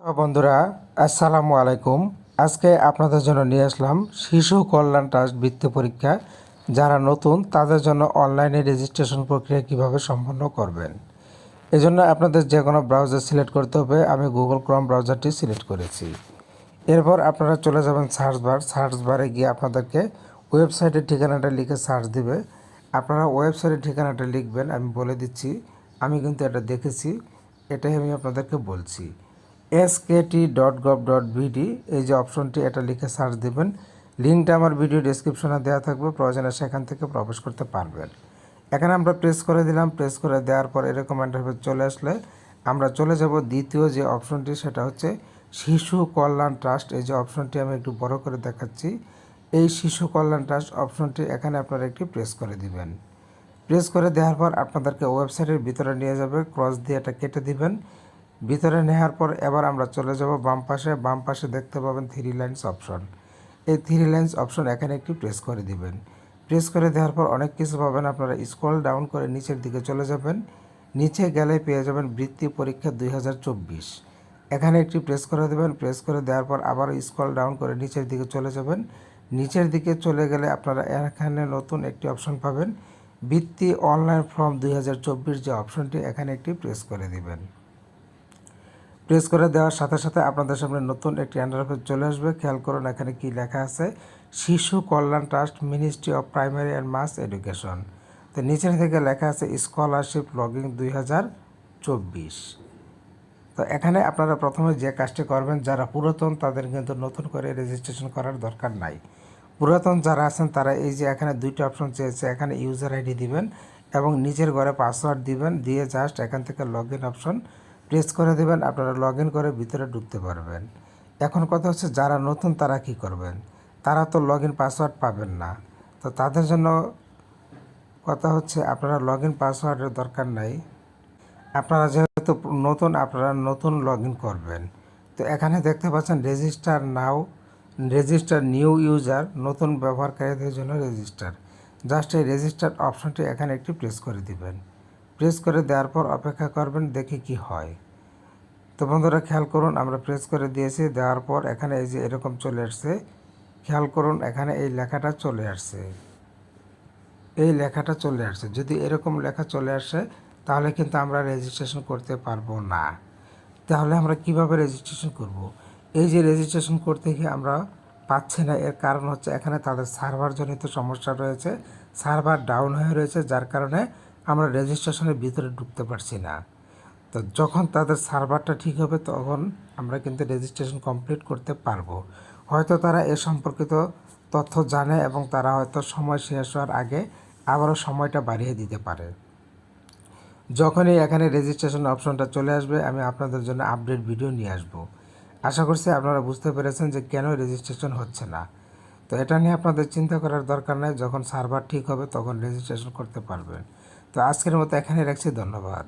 বন্ধুরা, আসসালামু আলাইকুম। আজকে আপনাদের জন্য নিয়ে আসলাম শিশু কল্যাণ ট্রাস্ট বৃত্তি পরীক্ষা। যারা নতুন, তাদের জন্য অনলাইনে রেজিস্ট্রেশন প্রক্রিয়া কীভাবে সম্পন্ন করবেন? এজন্য আপনাদের যে কোনো ব্রাউজার সিলেক্ট করতে হবে। আমি গুগল ক্রম ব্রাউজারটি সিলেক্ট করেছি। এরপর আপনারা চলে যাবেন সার্চ বার। সার্চ বারে গিয়ে আপনাদেরকে ওয়েবসাইটের ঠিকানাটা লিখে সার্চ দিবে। আপনারা ওয়েবসাইটের ঠিকানাটা লিখবেন, আমি বলে দিচ্ছি। আমি কিন্তু এটা দেখেছি। এটাই আমি আপনাদেরকে বলছি। SKT dot gov dot BD এই যে অপশনটি, এটা লিখে সার্চ দেবেন। লিঙ্কটা আমার ভিডিও ডিসক্রিপশনে দেওয়া থাকবে, প্রয়োজনে সেখান থেকে প্রবেশ করতে পারবেন। এখানে আমরা প্রেস করে দিলাম প্রেস করে দেওয়ার পর এরকম ইন্টারফেস চলে আসলে আমরা চলে যাব দ্বিতীয় যে অপশনটি, সেটা হচ্ছে শিশু কল্যাণ ট্রাস্ট। এই যে অপশনটি আমি একটু বড় করে দেখাচ্ছি। এই শিশু কল্যাণ ট্রাস্ট অপশনটি এখানে আপনারা একটি প্রেস করে দিবেন। প্রেস করে দেওয়ার পর আপনাদেরকে ওয়েবসাইটের ভিতরে নিয়ে যাবে ক্রস দিয়ে এটা কেটে দিবেন। ভিতরে নেওয়ার পর এবার আমরা চলে যাব বাম পাশে। বাম পাশে দেখতে পাবেন থ্রি লাইন্স অপশন এই থ্রি লাইন্স অপশন এখানে একটি প্রেস করে দিবেন। প্রেস করে দেওয়ার পর অনেক কিছু পাবেন। আপনারা স্ক্রল ডাউন করে নিচের দিকে চলে যাবেন। নিচে গেলে পেয়ে যাবেন বৃত্তি পরীক্ষা দুই হাজার চব্বিশ। এখানে একটি প্রেস করে দেবেন। প্রেস করে দেওয়ার পর আবার স্ক্রল ডাউন করে নিচের দিকে চলে যাবেন। নিচের দিকে চলে গেলে আপনারা এখানে নতুন একটি অপশন পাবেন। বৃত্তি অনলাইন ফর্ম দুই হাজার চব্বিশ যে অপশনটি এখানে একটি প্রেস করে দিবেন। প্রেস করে দেওয়ার সাথে সাথে আপনাদের সামনে নতুন একটি ইন্টারফেস চলে আসবে। খেয়াল করুন, এখানে কি লেখা আছে? Shishu Kalyan trust ministry of primary and mass education তো নিচের থেকে লেখা আছে স্কলারশিপ লগিং দুই হাজার চব্বিশ। তো এখানে আপনারা প্রথমে যে কাজটি করবেন, যারা পুরাতন তাদের কিন্তু নতুন করে রেজিস্ট্রেশন করার দরকার নাই। পুরাতন যারা আছেন, তারা এই যে এখানে দুইটা অপশন চেয়েছে, এখানে ইউজার আইডি দিবেন এবং নিজের ঘরে পাসওয়ার্ড দিবেন, দিয়ে জাস্ট এখান থেকে লগ ইন অপশন প্রেস করে দেবেন, আপনারা লগ করে ভিতরে ঢুকতে পারবেন। এখন কথা হচ্ছে যারা নতুন তারা কি করবেন? তারা তো লগ পাসওয়ার্ড পাবেন না। তো তাদের জন্য কথা হচ্ছে আপনারা লগ ইন পাসওয়ার্ডের দরকার নাই। আপনারা যেহেতু নতুন, আপনারা নতুন লগ করবেন। তো এখানে দেখতে পাচ্ছেন register now register new user নতুন ব্যবহারকারীদের জন্য রেজিস্টার জাস্ট এই রেজিস্টার অপশনটি এখানে একটি প্রেস করে দিবেন। প্রেস করে দেওয়ার পর অপেক্ষা করবেন, দেখি কি হয়। তো বন্ধুরা, খেয়াল করুন, আমরা প্রেস করে দিয়েছি, দেওয়ার পর এখানে এই যে এরকম চলে আসছে। খেয়াল করুন, এখানে এই লেখাটা চলে আসছে। এই লেখাটা চলে আসছে। যদি এরকম লেখা চলে আসে, তাহলে কিন্তু আমরা রেজিস্ট্রেশন করতে পারব না। তাহলে আমরা কীভাবে রেজিস্ট্রেশন করব। এই যে রেজিস্ট্রেশন করতে গিয়ে আমরা পাচ্ছি না, এর কারণ হচ্ছে এখানে তাদের সার্ভার জনিত সমস্যা রয়েছে। সার্ভার ডাউন হয়ে রয়েছে, যার কারণে আমরা রেজিস্ট্রেশনের ভিতরে ঢুকতে পারছি না। তো যখন তাদের সার্ভারটা ঠিক হবে, তখন আমরা কিন্তু রেজিস্ট্রেশন কমপ্লিট করতে পারব। হয়তো তারা এ সম্পর্কিত তথ্য জানে এবং তারা হয়তো সময় শেষ হওয়ার আগে আবারও সময়টা বাড়িয়ে দিতে পারে। যখনই এখানে রেজিস্ট্রেশন অপশনটা চলে আসবে, আমি আপনাদের জন্য আপডেট ভিডিও নিয়ে আসব। আশা করছি আপনারা বুঝতে পেরেছেন যে কেন রেজিস্ট্রেশন হচ্ছে না। তো এটা নিয়ে আপনাদের চিন্তা করার দরকার নেই, যখন সার্ভার ঠিক হবে, তখন রেজিস্ট্রেশন করতে পারবেন। তো আজকের মতো এখানে রাখছি ধন্যবাদ।